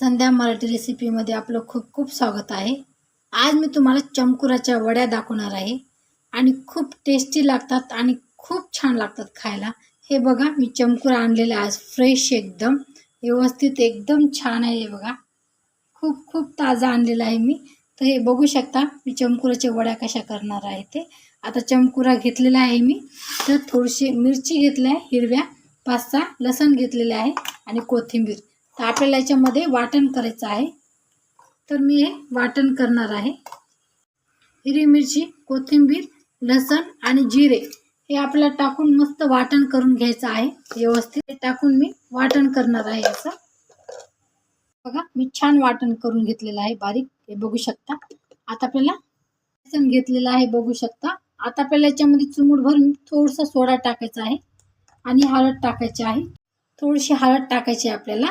संध्या मराठी रेसिपीमध्ये आपलं खूप खूप स्वागत आहे. आज मी तुम्हाला चमकुराच्या वड्या दाखवणार आहे. आणि खूप टेस्टी लागतात आणि खूप छान लागतात खायला. हे बघा मी चमकुरा आणलेला आहे आज फ्रेश एकदम. व्यवस्थित एकदम छान आहे हे बघा. खूप खूप ताजा आणलेला आहे मी. तर हे बघू शकता मी चमकुराच्या वड्या कशा करणार आहे ते. आता चमकुरा घेतलेला आहे मी. तर थोडीशी मिरची घेतल्या आहे हिरव्या पाच सहा लसण घेतलेले आहे आणि कोथिंबीर. तर आपल्याला याच्यामध्ये वाटण करायचं आहे. तर मी हे वाटण करणार आहे. हिरवी मिरची कोथिंबीर लसण आणि जिरे हे आपल्याला टाकून मस्त वाटण करून घ्यायचं आहे. व्यवस्थित हे टाकून मी वाटण करणार आहे याचं. बघा मी छान वाटण करून घेतलेलं आहे. बारीक हे बघू शकता. आता आपल्याला लसण घेतलेलं आहे बघू शकता. आता आपल्याला याच्यामध्ये चुमूडभर भरून थोडंसं सोडा टाकायचा आहे आणि हळद टाकायची आहे. थोडीशी हळद टाकायची आहे आपल्याला.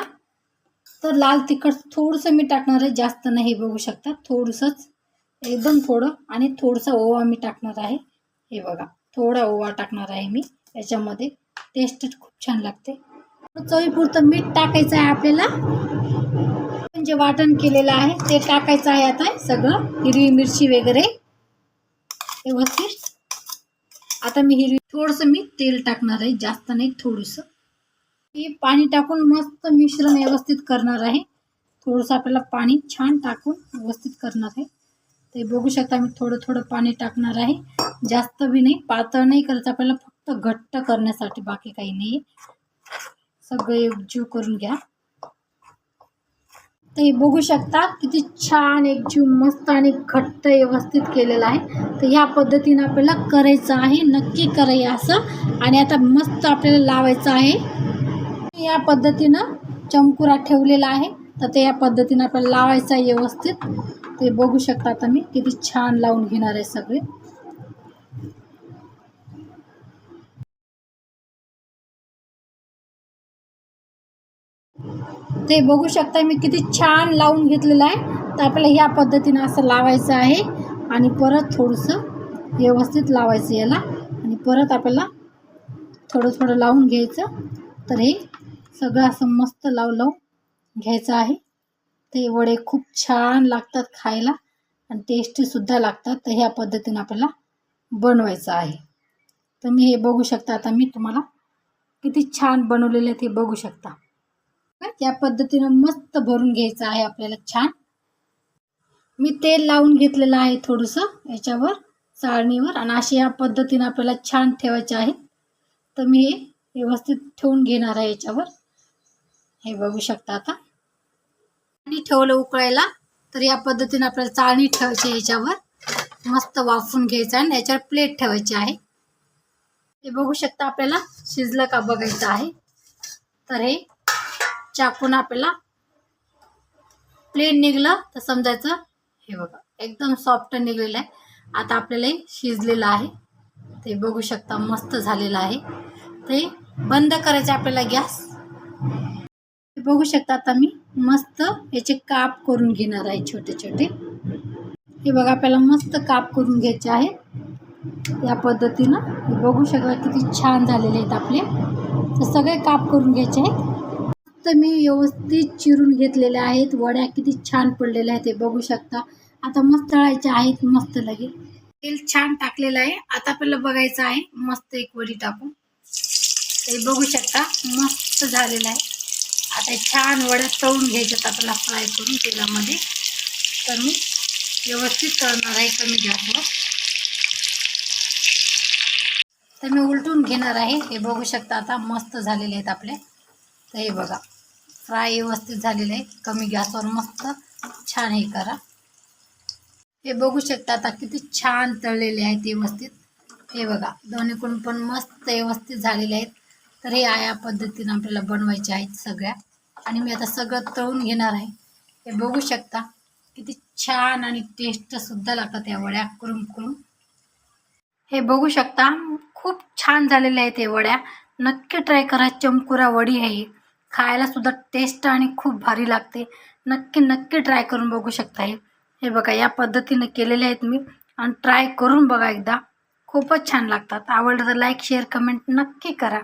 तर लाल तिखट थोडंसं मी टाकणार आहे. जास्त नाही हे बघू शकता. थोडंसंच एकदम थोडं आणि थोडंसं ओवा मी टाकणार आहे. हे बघा थोडा ओवा टाकणार आहे मी. याच्यामध्ये टेस्ट खूप छान लागते. चवीपुरतं मीठ टाकायचं आहे आपल्याला. जे वाटण केलेलं आहे ते टाकायचं आहे आता सगळं. हिरवी मिरची वगैरे व्यवस्थित. आता मी हिरवी थोडंसं मी तेल टाकणार आहे. जास्त नाही थोडंसं. हे पाणी टाकून मस्त मिश्रण व्यवस्थित करणार आहे. थोडंसं आपल्याला पाणी छान टाकून व्यवस्थित करणार आहे. ते बघू शकता मी थोडं थोडं पाणी टाकणार आहे. जास्त बी नाही पातळ नाही करायचं आपल्याला फक्त घट्ट करण्यासाठी बाकी काही नाही. सगळं एकजीव करून घ्या. ते बघू शकता किती छान एकजीव मस्त आणि घट्ट व्यवस्थित केलेलं आहे. तर ह्या पद्धतीनं आपल्याला करायचं आहे नक्की करायचं असं. आणि आता मस्त आपल्याला लावायचं आहे. या पद्धतीनं चमकुरा ठेवलेला आहे. तर ते या पद्धतीनं आपल्याला लावायचं आहे व्यवस्थित. ते बघू शकता आता मी किती छान लावून घेणार आहे सगळे. ते बघू शकता मी किती छान लावून घेतलेलं आहे. तर आपल्याला ह्या पद्धतीनं असं लावायचं आहे. आणि परत थोडंसं व्यवस्थित लावायचं याला. आणि परत आपल्याला थोडं थोडं लावून घ्यायचं. तर हे सगळं असं मस्त लाव लावून घ्यायचं आहे. ते वडे खूप छान लागतात खायला आणि टेस्टीसुद्धा लागतात. तर ह्या पद्धतीनं आपल्याला बनवायचं आहे. तर मी हे बघू शकता. आता मी तुम्हाला किती छान बनवलेले ते बघू शकता. या पद्धतीनं मस्त भरून घ्यायचं आहे आपल्याला छान. मी तेल लावून घेतलेलं आहे थोडंसं याच्यावर चाळणीवर आणि अशी या पद्धतीनं आपल्याला छान ठेवायचे आहे. तर मी हे व्यवस्थित ठेवून घेणार आहे याच्यावर. हे बघू शकता आता. आणि ठेवलं उकळायला तर या पद्धतीने आपल्याला चाळणी ठेवायची याच्यावर. मस्त वाफून घ्यायचं आणि याच्यावर प्लेट ठेवायची आहे. हे बघू शकता आपल्याला शिजलं का बघायचं आहे. तर हे चाकून आपल्याला प्लेन निघलं तर समजायचं हे बघा एकदम सॉफ्ट निघलेलं आहे. आता आपल्याला हे शिजलेलं आहे. ते बघू शकता मस्त झालेलं आहे. ते बंद करायचं आपल्याला गॅस. बघू शकता आता मी मस्त याचे काप करून घेणार आहे छोटे छोटे. हे बघा आपल्याला मस्त काप करून घ्यायचे आहे. या पद्धतीनं हे बघू शकता किती छान झालेले आहेत आपले. तर सगळे काप करून घ्यायचे आहेत. तर मी व्यवस्थित चिरून घेतलेले आहेत. वड्या किती छान पडलेल्या आहेत हे बघू शकता. आता मस्त तळायचे आहेत मस्त लगेच तेल छान टाकलेलं आहे. आता आपल्याला बघायचं आहे मस्त एक वडी टाकून. ते बघू शकता मस्त झालेलं आहे. आता छान वड्या तळून घ्यायच्यात आपल्याला फ्राय करून तेलामध्ये. तर मी व्यवस्थित तळणार आहे कमी गॅसवर तर मी उलटून घेणार आहे. हे बघू शकता आता मस्त झालेले आहेत आपले. तर हे बघा फ्राय व्यवस्थित झालेले आहे कमी गॅसवर मस्त छान हे करा. हे बघू शकता आता किती छान तळलेले आहेत व्यवस्थित. हे बघा दोन्हीकडून पण मस्त व्यवस्थित झालेले आहेत. तर हे या पद्धतीनं आपल्याला बनवायचे आहेत सगळ्या. आणि मी आता सगळं तळून घेणार आहे. हे बघू शकता. किती छान आणि टेस्टसुद्धा लागतात या वड्या कुरुम कुरुम हे बघू शकता. खूप छान झालेल्या आहेत हे वड्या. नक्की ट्राय करा. चमकुरा वडी आहे खायला सुद्धा टेस्ट आणि खूप भारी लागते. नक्की नक्की ट्राय करून बघू शकता हे. हे बघा या पद्धतीने केलेले आहेत मी. आणि ट्राय करून बघा एकदा. खूपच छान लागतात. आवडलं तर लाईक शेअर कमेंट नक्की करा.